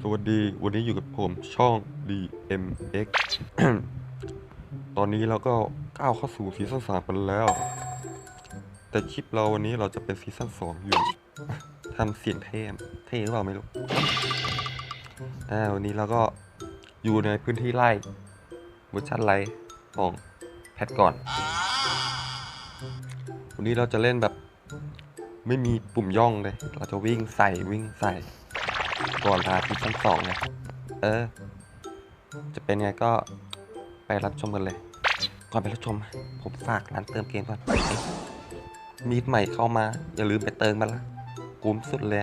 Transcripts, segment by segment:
สวัสดีวันนี้อยู่กับผมช่อง DMX ตอนนี้เราก็ก้าวเข้าสู่ซีซั่นสามกันแล้ว แต่คลิปเราวันนี้เราจะเป็นซีซั่นสองอยู่ทำเสียงเท่เท่หรือเปล่าไม่รู้อ่าวันนี้เราก็อยู่ในพื้นที่ไร่เวอร์ชันไร่ของแพทก่อน วันนี้เราจะเล่นแบบ ไม่มีปุ่มย่องเลย เราจะวิ่งใส่วิ่งใส่ ก่อนลาซีซั่นสองไงเออ จะเป็นไงก็ไปรับชมกันเลย ก่อนไปรับชม ผมฝากร้านเติมเกมก่อน มีดใหม่เข้ามา อย่าลืมไปเติมมันละคุ้มสุดเลย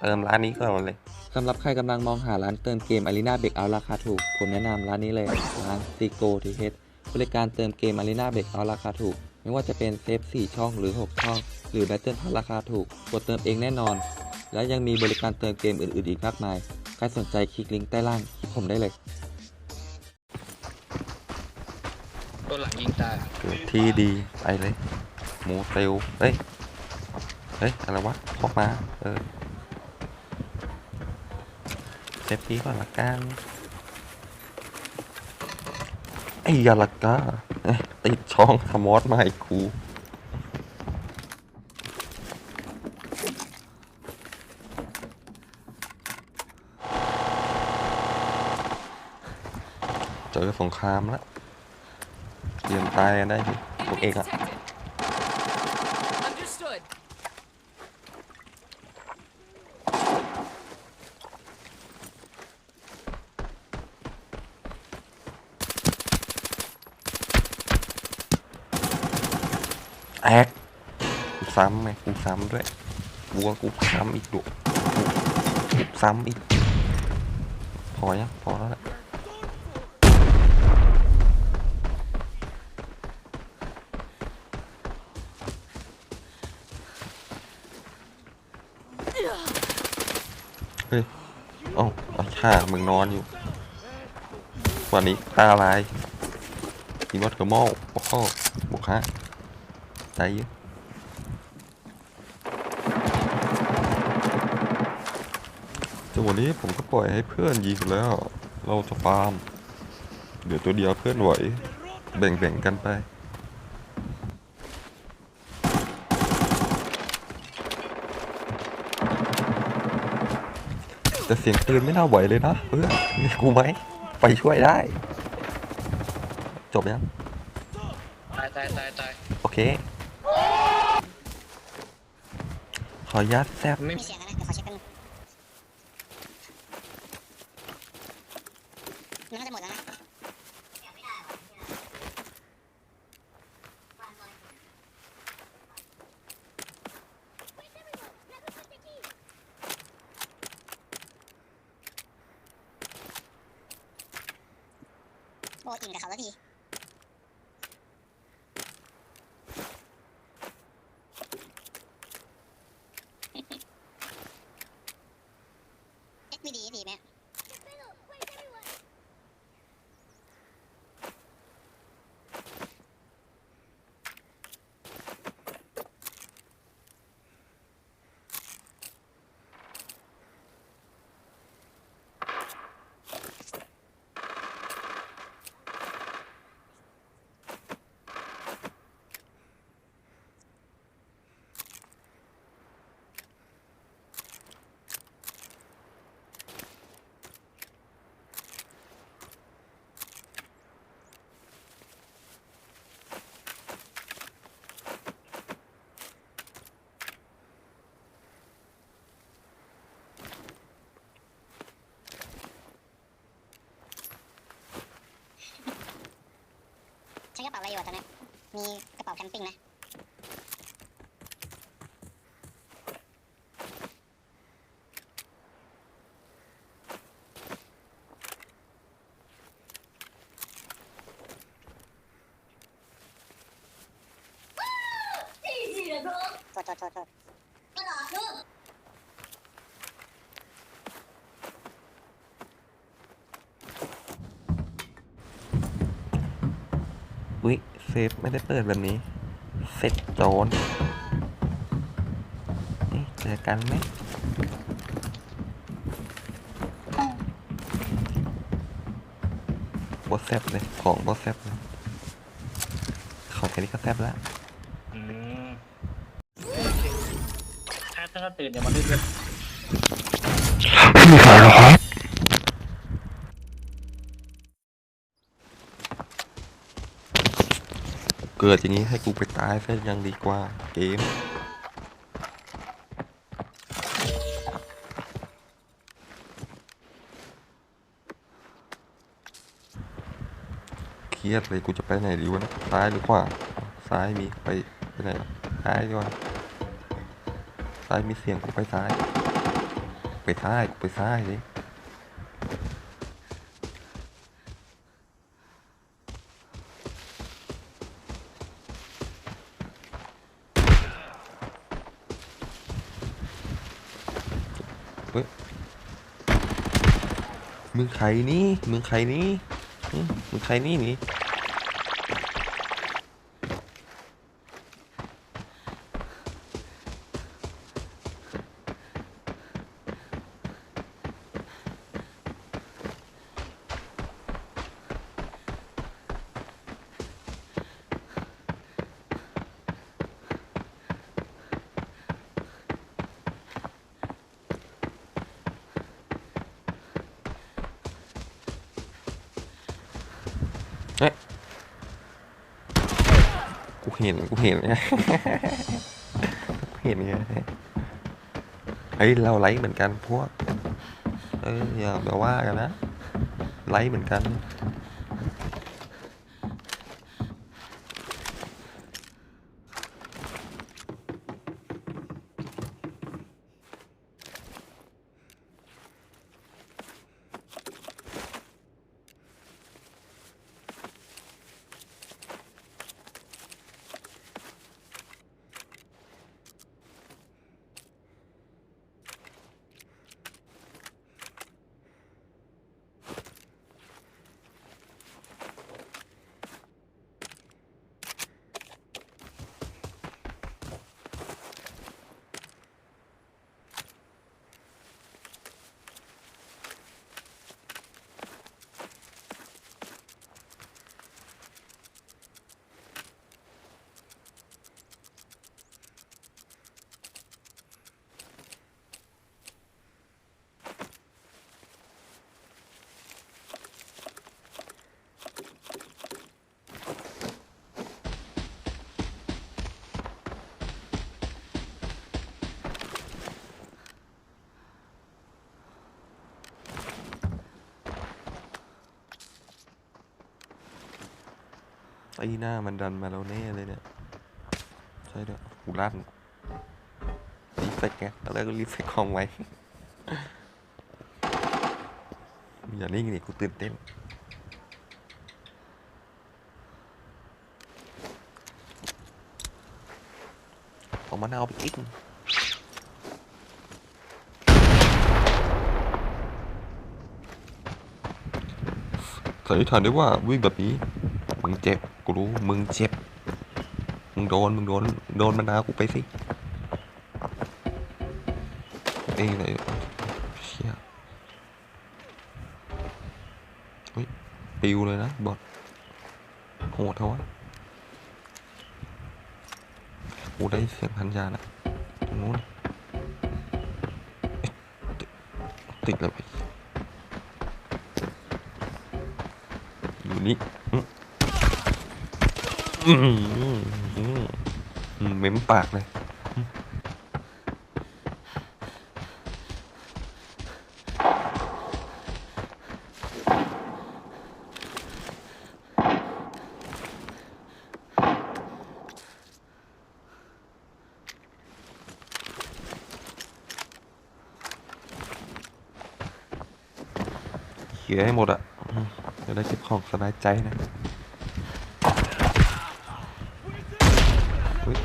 เติมร้านนี้ก่อนเลยสำหรับใครกำลังมองหาร้านเติมเกม Arena Breakout ราคาถูก ผมแนะนำร้านนี้เลย ร้าน c g o t h บริการเติมเกม Arena Breakout ราคาถูก ไม่ว่าจะเป็นเซฟ 4 ช่องหรือ 6 ช่อง หรือ Battle Pass ราคาถูก กดเติมเองแน่นอน และยังมีบริการเติมเกมอื่นๆอีกมากมาย ใครสนใจคลิกลิงก์ใต้ล่างคลิกผมได้เลย ตัวหลังยิงตายเกิดที่ดีไปเลยหมูเตลเฮ้ย เฮ้ย อะไรวะพกมา เออเซฟตี้ก่อนละกันไอ้ยาละกาเอ้ยติดช่องสมอสมาอีกคู อสงครามแล้วเตรียมตายกันได้ดิพวกเอกอะ Understood. แอกกูซ้ำไงกูซ้ำด้วยวัวกูซ้ำอีกดุกูซ้ำอีก พอยังพอแล้วแหละ เอ้าเอาช่ามึงนอนอยู่ วันนี้ตาลายอีวอตเทอร์มอลโอ้โหบุกฮะได้เยอะจังหวะนี้ผมก็ปล่อยให้เพื่อนยิงแล้ว เราจะฟาร์ม เดี๋ยวตัวเดียวเพื่อนไหว แบ่งๆกันไป แต่เสียงปืนไม่น่าไหวเลยนะเพื่อนมีกูไหมไปช่วยได้ จบยังตายตายตายตายโอเค ขออนุญาตแซบไม่มีเสียงแล้วนะเดี๋ยวขอเช็คกันงมันน่าจะหมดแล้วนะ โอ้อิ่มกับเขาแล้วที เอ็กวีดีดีไหม ใช้กระเป๋า อะไรอยู่อะตอนนี้มีกระเป๋าแคมปิ้งไหมโทษโทษโทษโทษ เซฟไม่ได้เปิดแบบนี้ เซ็ตโจนนี่เจอกันไหมบอสแซบเลย ของบอสแซบเลยของแค่นี้ก็แซบแล้วอืมถ้าถ้าตื่นเดี๋ยวมาดูด้วอ เกิดอย่างนี้ให้กูไปตายซะยังดีกว่า เกม เครียดเลยกูจะไปไหนดีวะนะซ้ายหรือขวาซ้ายมีไปไปไหนล่ะซ้ายดีกว่าซ้ายมีเสียงกูไปซ้าย ไปซ้ายกูไปซ้ายดิเมึงใครนี่ มึงใครนี่มึงใครนี่นี่ เห็นกูเห็นไงเห็นไงเฮ้ยเราไลค์เหมือนกันพวก เอออย่าแบบว่ากันนะ ไลค์เหมือนกัน ไอ้หน้ามันดันมาแล้วแน่เลยเนี่ย ใช่ด้วยหูลั่นรีเฟกไงตอนแรกก็รีเฟกคอมไว้ อย่านิ่งนี่กูตื่นเต้นเอามะนาวไปกินสันนิษฐานได้ว่าวิ่งแบบนี้มึงเจ็บ กูรู้ มึงเจ็บ มึงโดน มึงโดน โดนมะนากูไปสิ เอ้ยเลยเชี่ยเฮ้ยปิวเลยนะ บอดโหดเท่าวะกูได้เสียงพันยานะตรงนู้นติดติดเลยไปอยู่นี่ อืมอืมอืมอืมเม้มปากเลย เขียให้หมดอะอืมจะได้เก็บของสบายใจนะอุ๊ย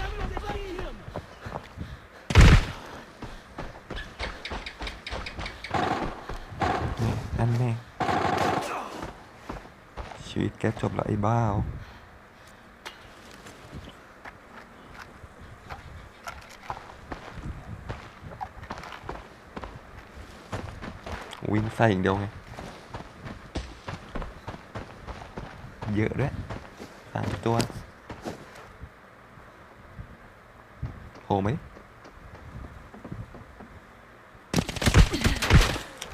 นี่อันแน่ชีวิต แกจบแล้วไอ้บ้าววิ่งใส่อย่างเดียวไง เยอะด้วยสามตัวโผล่ไหม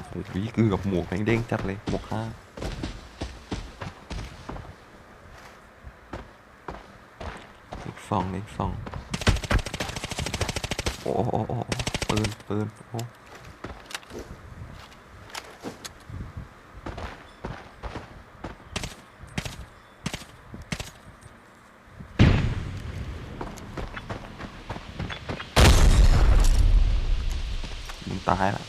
โอ้โหเกือบหมวกแม่งเด้งจัดเลย หมวกห้าอีก สองอีกสองโอ้โหโอ้ปืนปืนโอ้ตายละ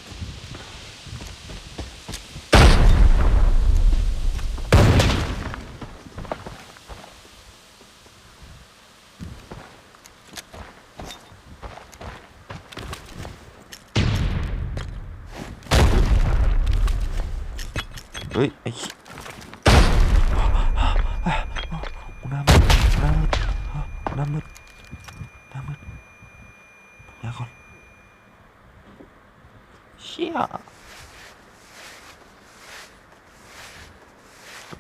เฮ้ย ไอ้ขี้หน้ามืดหน้ามืดห น้ามืดหน้ามืดยาก่อนเชี่ย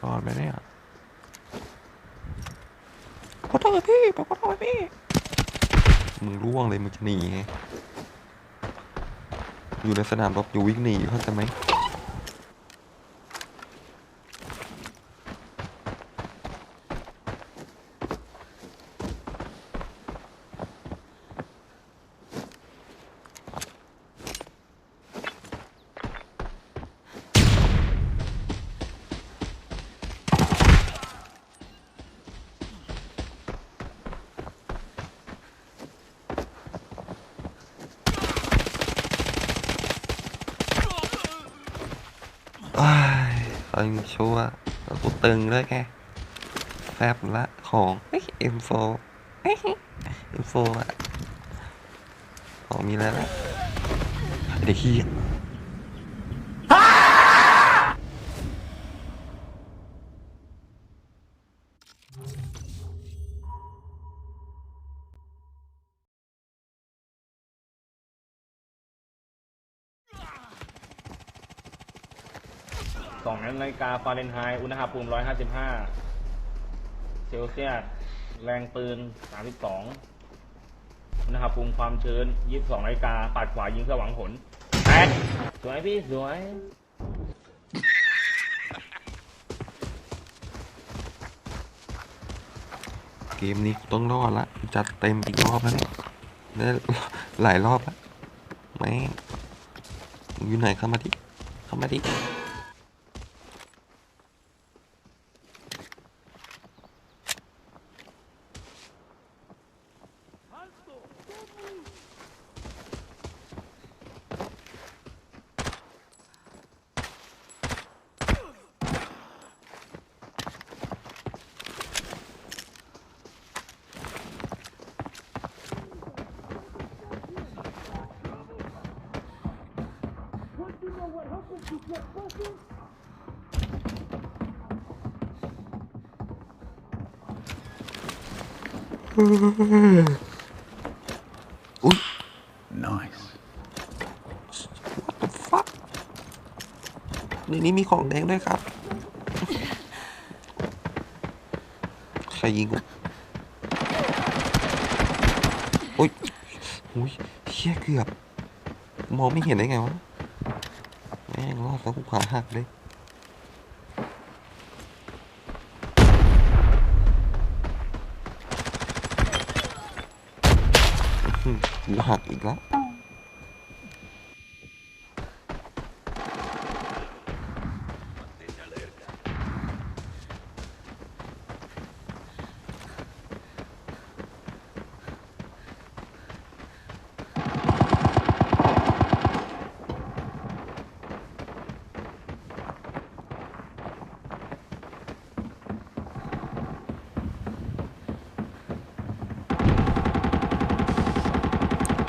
รอดไหมเนี่ยขอโทษพี่ขอโทษพี่มึงร่วงเลยมึงจะหนีไงอยู่ในสนามรบอยู่วิ่งหนีเข้าใจไหม อ้าย ตอนชัวร์เราตัวตึงด้วยแกแฟบละของเอ็มโฟเอ็มโฟอะของมีแล้วละเด็กขี้ย สองนาฬิกาฟาเรนไฮต์อุณหภูมิ 155 เซลเซียส แรงปืน 32 อุณหภูมิความชื้น 22นาฬิกาปัดขวายิงเพื่อหวังผลแตกสวยพี่ สวย เกมนี้กูต้องรอดละ จัดเต็มอีกรอบแล้วเนี่ยได้หลายรอบละแม่งอยู่ไหนเข้ามาดิเข้ามาดิ อุ้ย Nice. what the fuck ในนี้มีของแดงด้วยครับ ใครยิงกูโอ้ยอุ้ยเชี่ยเกือบ มองไม่เห็นได้ไงวะ ม่งรอดแล้วกูขาหักเลยกูหักอีกแล้ว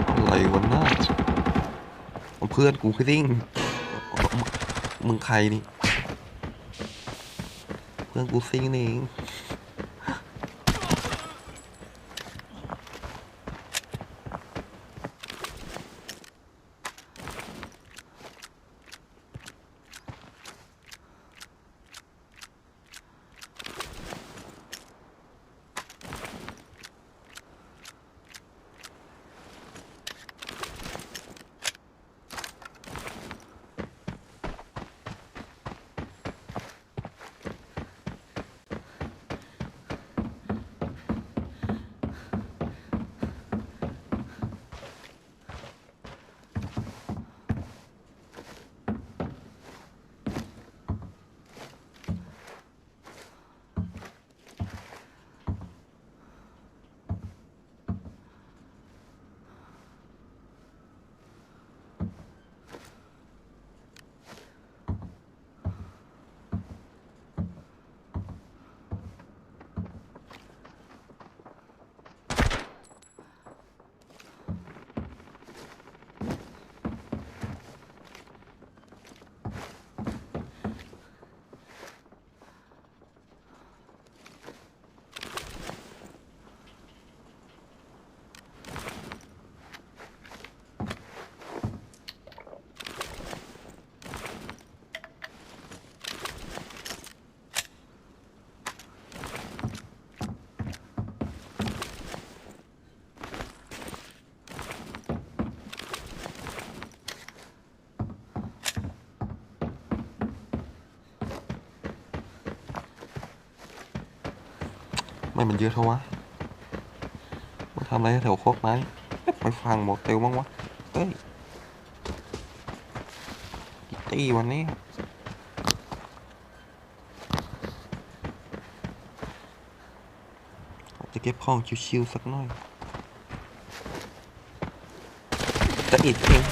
อะไรวะน่าเอาเพื่อนกูคือซิ่งมึงใครนี่ เพื่อนกูซิงนี่เอง ไม่มันเยอะเท่าวะมาทำอะไรแถวโคกไม้เอ๊ะไปฟังโมดเตลบ้งวะเฮ้ยกี่ตีวันนี้จะเก็บของชิวๆสักหน่อยจะอีกเอง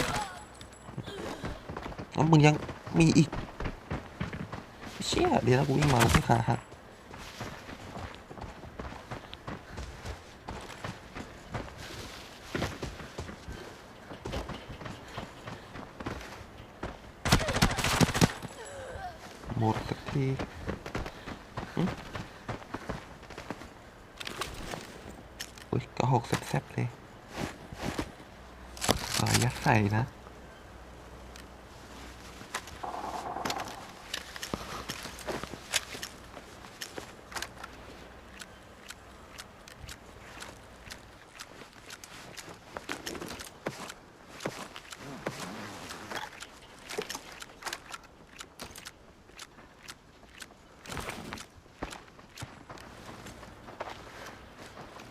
แล้วมึงยังมีอีกเชี่ยเดี๋ยวกูวิ่งมากูขาหัก หมดสักทีอุ้ยกระหกแซ่บๆเลยสายยัดใส่นะ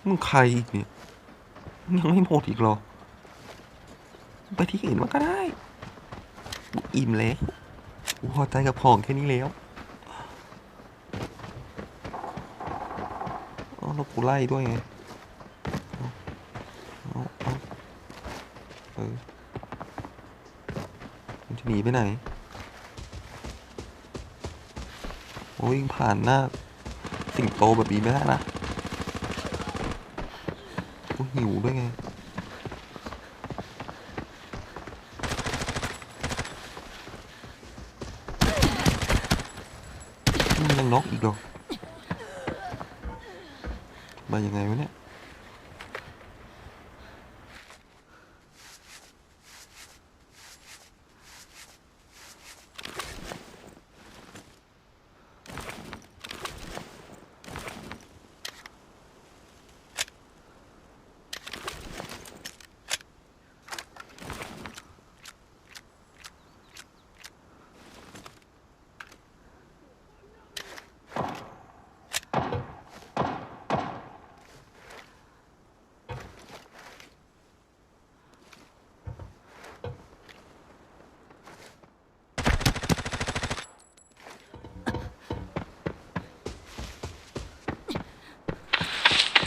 มึงใครอีกเนี่ยมึงยังไม่หมดอีกหรอ ไปที่อื่นมันก็ได้ อิ่มแล้วพอใจกับของแค่นี้แล้วอ๋อแล้วกูไล่ด้วยไงเอาเอาเอาเออมันจะหนีไปไหน โอ้ยวิ่งผ่านหน้า สิงโตแบบนี้ไม่ได้นะ กูหิวด้วยไงมันยังน็อกอีกหรอมายังไงวะเนี่ย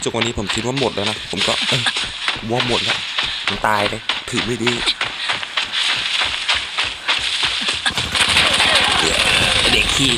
จนวันนี้ผมคิดว่าหมดแล้วนะ ผมก็ว่าหมดแล้วมันตายเลยถือไม่ดีเด็กขี้